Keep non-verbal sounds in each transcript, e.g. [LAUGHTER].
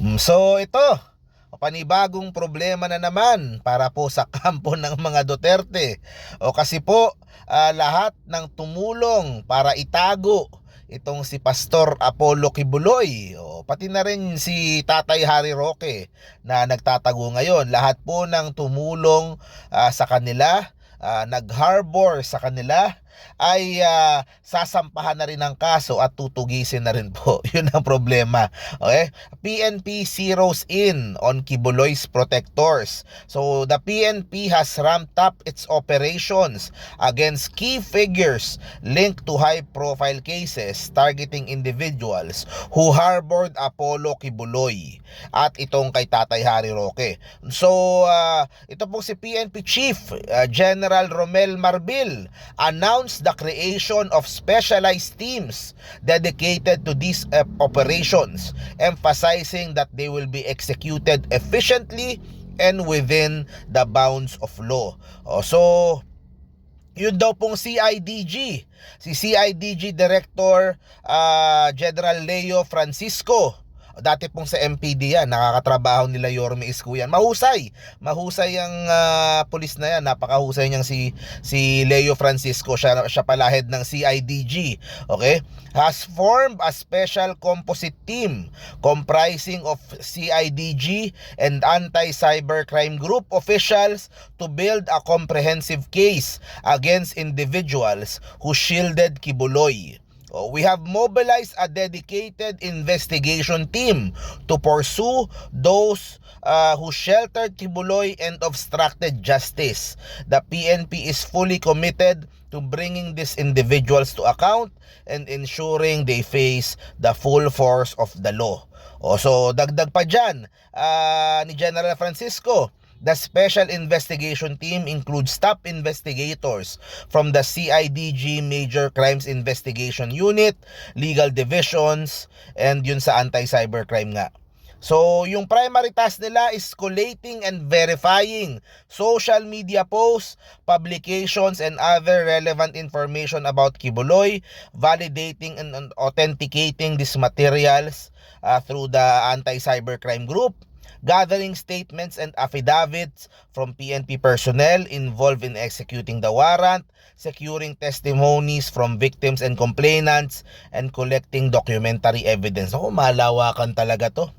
Mm, So ito, panibagong problema na naman para po sa [LAUGHS] kampo ng mga Duterte. O kasi po, ah, lahat ng tumulong para itago itong si Pastor Apollo Kibuloy o pati na rin si Tatay Harry Roque na nagtatago ngayon lahat po ng tumulong ah, sa kanila ah, nag-harbor sa kanila ay ah, sasampahan na rin ng kaso at tutugisin na rin po. [LAUGHS] Yun ang problema. Okay? PNP zeroes in on Kibuloy's protectors. So the PNP has ramped up its operations against key figures linked to high-profile cases targeting individuals who harbored Apollo Kibuloy at itong kay Tatay Harry Roque. So ah, ito po si PNP Chief ah, General Romel Marbil announced the creation of specialized teams dedicated to these uh, operations, emphasizing that they will be executed efficiently and within the bounds of law. O, so, yun daw pong CIDG, si CIDG Director ah, General Leo Francisco, dati pong sa MPD yan, nakakatrabaho nila Yorme Isko yan. Mahusay, mahusay ang ah, pulis na yan, napakahusay niyang si, si Leo Francisco, siya, siya pala head ng CIDG, okay? Has formed a special composite team comprising of CIDG and anti-cybercrime group officials to build a comprehensive case against individuals who shielded Kibuloy. Oh, we have mobilized a dedicated investigation team to pursue those uh, who sheltered Kibuloy and obstructed justice. The PNP is fully committed to bringing these individuals to account and ensuring they face the full force of the law. O so dagdag pa dyan ah, ni General Francisco, The Special Investigation Team includes top investigators from the CIDG Major Crimes Investigation Unit, legal divisions, and yun sa anti-cybercrime nga. So, yung primary task nila is collating and verifying social media posts, publications, and other relevant information about Kibuloy, validating and authenticating these materials uh, through the anti-cybercrime group, gathering statements and affidavits from PNP personnel involved in executing the warrant, securing testimonies from victims and complainants, and collecting documentary evidence. Ako, malawakan talaga to.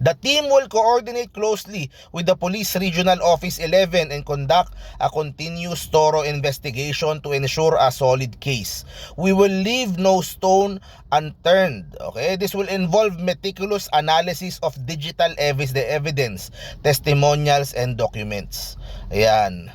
The team will coordinate closely with the Police Regional Office 11 and conduct a continuous thorough investigation to ensure a solid case. We will leave no stone unturned. Okay? This will involve meticulous analysis of digital evis- the evidence, testimonials, and documents. Ayan.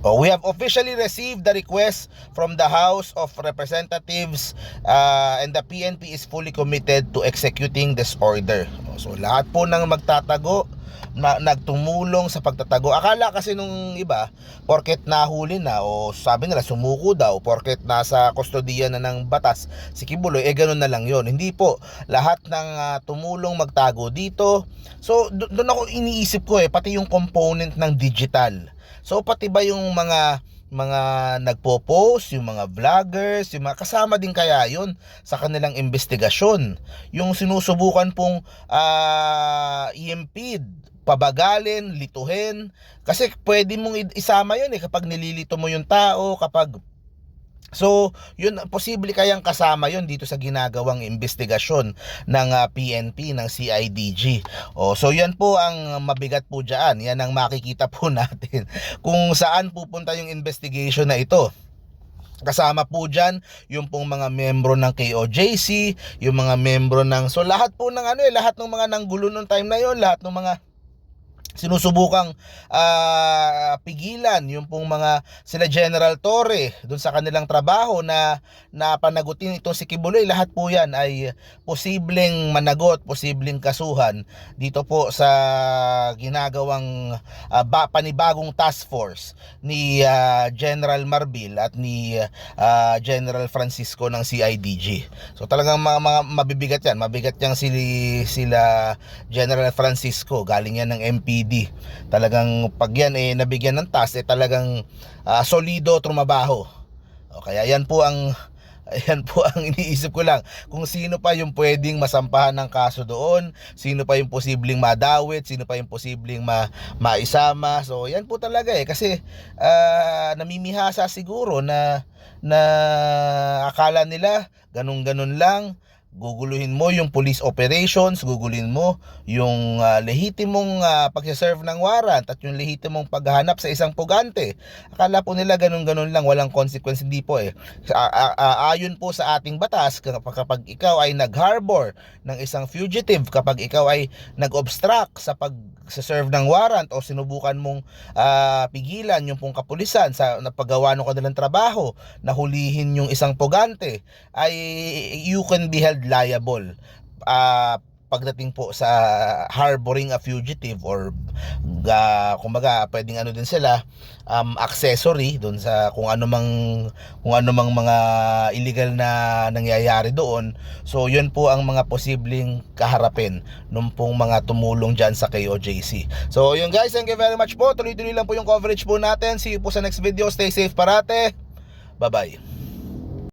Oh, we have officially received the request from the House of Representatives uh, and the PNP is fully committed to executing this order. Oh, So lahat po ng magtatago na nagtumulong sa pagtatago. Akala kasi nung iba, porket nahuli na o sabi nila sumuko daw, porket nasa kustodiya na ng batas si Kibuloy, eh ganun na lang yon Hindi po, lahat ng ah, tumulong magtago dito. So do- doon ako iniisip ko eh, pati yung component ng digital. So pati ba yung mga mga nagpo-post, yung mga vloggers, yung mga kasama din kaya yun sa kanilang investigasyon. Yung sinusubukan pong ah, i-impede, pabagalin, lituhin. Kasi pwede mong isama yun eh kapag nililito mo yung tao, kapag So, yun posible kayang kasama yun dito sa ginagawang investigasyon ng ah, PNP ng CIDG. Oh, so yan po ang mabigat po diyan. Yan ang makikita po [LAUGHS] natin kung saan pupunta yung investigation na ito. Kasama po dyan yung pong mga membro ng KOJC, yung mga membro ng so lahat po ng ano eh, lahat ng mga nanggulo nung time na yon, lahat ng mga sinusubukang ah, pigilan yung pong mga sila General Torre doon sa kanilang trabaho na napanagutin itong si Kibuloy. Lahat po yan ay posibleng managot posibleng kasuhan dito po sa ginagawang ah, ba, panibagong task force ni ah, General Marbil at ni ah, General Francisco ng CIDG so talagang mga, mga mabibigat yan. Mabigat yang sili, sila General Francisco. Galing yan ng MPD talagang pag yan eh nabigyan ng task eh talagang ah, solido trumabaho o kaya yan po ang [LAUGHS] Ayan po ang iniisip ko lang. Kung sino pa yung pwedeng masampahan ng kaso doon, sino pa yung posibleng madawit, sino pa yung posibleng ma maisama. So, yan po talaga eh. Kasi ah, namimihasa siguro na na akala nila ganun-ganun lang guguluhin mo yung police operations, guguluhin mo yung ah, lehitimong uh, pagsaserve ng warrant at yung lehitimong paghahanap sa isang pugante. Akala po nila ganun-ganun lang, walang consequence. Hindi po eh. Ayon po sa ating batas, kapag, ikaw ay nag-harbor ng isang fugitive, kapag ikaw ay nag-obstruct sa pag serve ng warrant o sinubukan mong ah, pigilan yung pong kapulisan sa napagawa ng kanilang trabaho na hulihin yung isang pugante ay you can be held liable ah, pagdating po sa harboring a fugitive or uh, kumbaga pwedeng ano din sila um, accessory doon sa kung ano mang kung ano mang mga illegal na nangyayari doon. So yun po ang mga posibleng kaharapin nung pong mga tumulong dyan sa KOJC so yun guys thank you very much po. Tuloy-tuloy lang po yung coverage po natin. See you po sa next video. Stay safe parate. Bye bye